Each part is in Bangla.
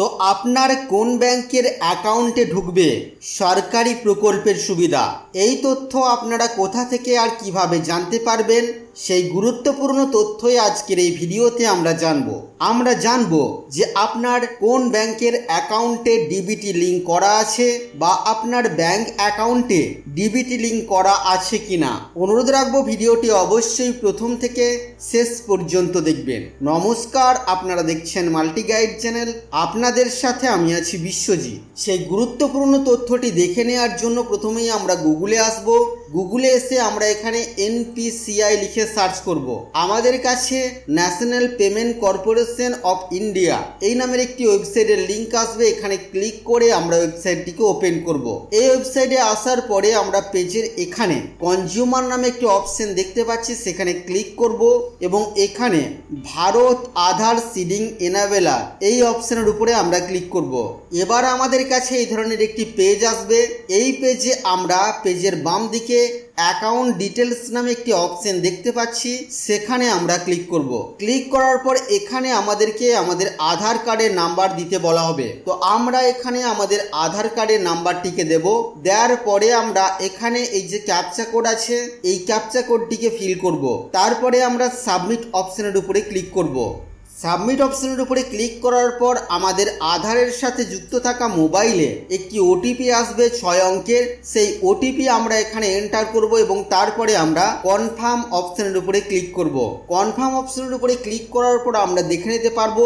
তো আপনার কোন ব্যাংকের অ্যাকাউন্টে ঢুকবে? সরকারি প্রকল্পের সুবিধা। এই তথ্য আপনারা কোথা থেকে আর কীভাবে জানতে পারবেন? সেই গুরুত্বপূর্ণ তথ্যই আজকের এই ভিডিওতে আমরা জানব। আমরা জানব যে আপনার কোন ব্যাংকের অ্যাকাউন্টে ডিবিটি লিঙ্ক করা আছে বা আপনার ব্যাংক অ্যাকাউন্টে ডিবিটি লিঙ্ক করা আছে কিনা। অনুরোধ রাখব ভিডিওটি অবশ্যই প্রথম থেকে শেষ পর্যন্ত দেখবেন। নমস্কার, আপনারা দেখছেন মাল্টি গাইড চ্যানেল। আপনাদের সাথে আমি আছি বিশ্বজিৎ। সেই গুরুত্বপূর্ণ তথ্যটি দেখে নেওয়ার জন্য প্রথমেই আমরা গুগলে আসব। গুগলে এসে আমরা এখানে এনপিসিআই লিখে সার্চ করব। আমাদের কাছে National Payment Corporation of India এই নামের একটি ওয়েবসাইটের লিঙ্ক আসবে। এখানে ক্লিক করে আমরা ওয়েবসাইটটিকে ওপেন করব। এই ওয়েবসাইটে আসার পরে আমরা পেজের এখানে কনজিউমার নামে একটি অপশন দেখতে পাচ্ছি। সেখানে ক্লিক করব এবং এখানে ভারত আধার সিডিং এনাবেলার এই অপশনের উপরে আমরা ক্লিক করব। এবার আমাদের কাছে এই ধরনের একটি পেজ আসবে। এই পেজে আমরা পেজের বাম দিকে অ্যাকাউন্ট ডিটেলস নামে একটি অপশন দেখতে পাচ্ছি। সেখানে আমরা ক্লিক করব। ক্লিক করার পর এখানে আমাদেরকে আমাদের আধার কার্ডের নাম্বার দিতে বলা হবে। তো আমরা এখানে আমাদের আধার কার্ডের নাম্বারটিকে দেব। দেওয়ার পরে আমরা এখানে এই যে ক্যাপচা কোড আছে, এই ক্যাপচা কোডটিকে ফিল করব। তারপরে আমরা সাবমিট অপশনের উপরে ক্লিক করব। সাবমিট অপশনের উপরে ক্লিক করার পর আমাদের আধারের সাথে যুক্ত থাকা মোবাইলে একটি ওটিপি আসবে ছয় অঙ্কের। সেই ওটিপি আমরা এখানে এন্টার করব এবং তারপরে আমরা কনফার্ম অপশনের উপরে ক্লিক করব। কনফার্ম অপশনের উপরে ক্লিক করার পর আমরা দেখে নিতে পারব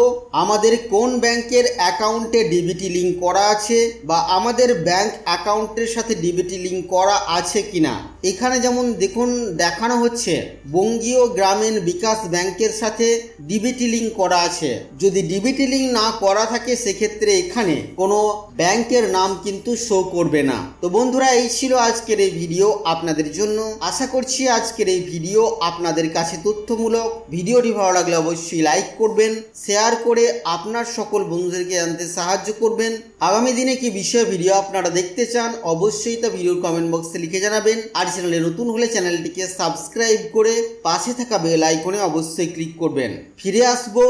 আমাদের কোন ব্যাংকের অ্যাকাউন্টে ডিবিটি লিঙ্ক করা আছে বা আমাদের ব্যাংক অ্যাকাউন্টের সাথে ডিবিটি লিঙ্ক করা আছে কিনা। এখানে যেমন দেখুন, দেখানো হচ্ছে বঙ্গীয় গ্রামীণ বিকাশ ব্যাংকের সাথে ডিবিটি লিঙ্ক করা আছে। যদি ডিবিটি লিঙ্ক না করা থাকে, সেক্ষেত্রে এখানে কোনো ব্যাংকের নাম কিন্তু শো করবে না। তো বন্ধুরা, এই ছিল আজকের এই ভিডিও আপনাদের জন্য। আশা করছি আজকের এই ভিডিও আপনাদের কাছে তথ্যমূলক। ভিডিওটি ভালো লাগলে অবশ্যই লাইক করবেন শেয়ার করে আপনার সকল বন্ধুদেরকে জানতে সাহায্য করবেন। আগামী দিনে কি বিষয়ে ভিডিও আপনারা দেখতে চান, অবশ্যই তা ভিডিওর কমেন্ট বক্সে লিখে জানাবেন। আর চ্যানেলে নতুন হলে চ্যানেলটিকে সাবস্ক্রাইব করে পাশে থাকা বেল আইকনে অবশ্যই ক্লিক করবেন। ফিরে আসব